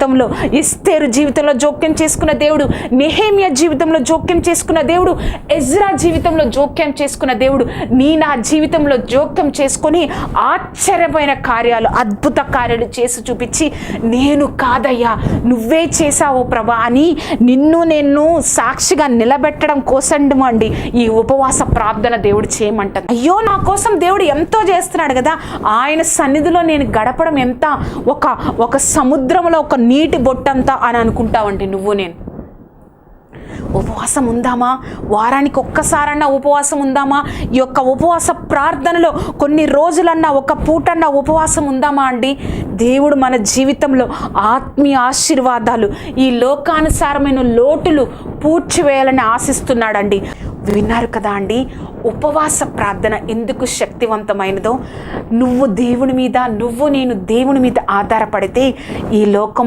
జీవితంలో ఇస్తేరు జీవితంలో జోక్యం చేసుకున్న దేవుడు నెహేమియా జీవితంలో జోక్యం చేసుకున్న దేవుడు ఎజ్రా జీవితంలో జోక్యం చేసుకున్న దేవుడు నీ నా జీవితంలో జోక్యం చేసుకొని ఆశ్చర్యమైన కార్యాలు అద్భుత కార్యాలు చేసి చూపించి నేను కాదయ్యా నువ్వే చేశావు ప్రభా అని నిన్ను నేను సాక్షిగా నిలబెట్టడం కోసం అండి ఈ ఉపవాస ప్రార్థన దేవుడు చేయమంట అయ్యో నా కోసం దేవుడు ఎంతో చేస్తున్నాడు కదా. ఆయన సన్నిధిలో నేను గడపడం ఎంత? ఒక ఒక సముద్రంలో ఒక నీటి బొట్టంతా అని అనుకుంటావండి నువ్వు నేను. ఉపవాసం ఉందామా? వారానికి ఒక్కసారన్నా ఉపవాసం ఉందామా? ఈ యొక్క ఉపవాస ప్రార్థనలో కొన్ని రోజులన్నా ఒక పూటన్నా ఉపవాసం ఉందామా అండి? దేవుడు మన జీవితంలో ఆత్మీయ ఆశీర్వాదాలు ఈ లోకానుసారమైన లోటులు పూడ్చివేయాలని ఆశిస్తున్నాడండి. విన్నారు కదా అండి? ఉపవాస ప్రార్థన ఎందుకు శక్తివంతమైనదో? నువ్వు దేవుని మీద నువ్వు నేను దేవుని మీద ఆధారపడితే ఈ లోకంలో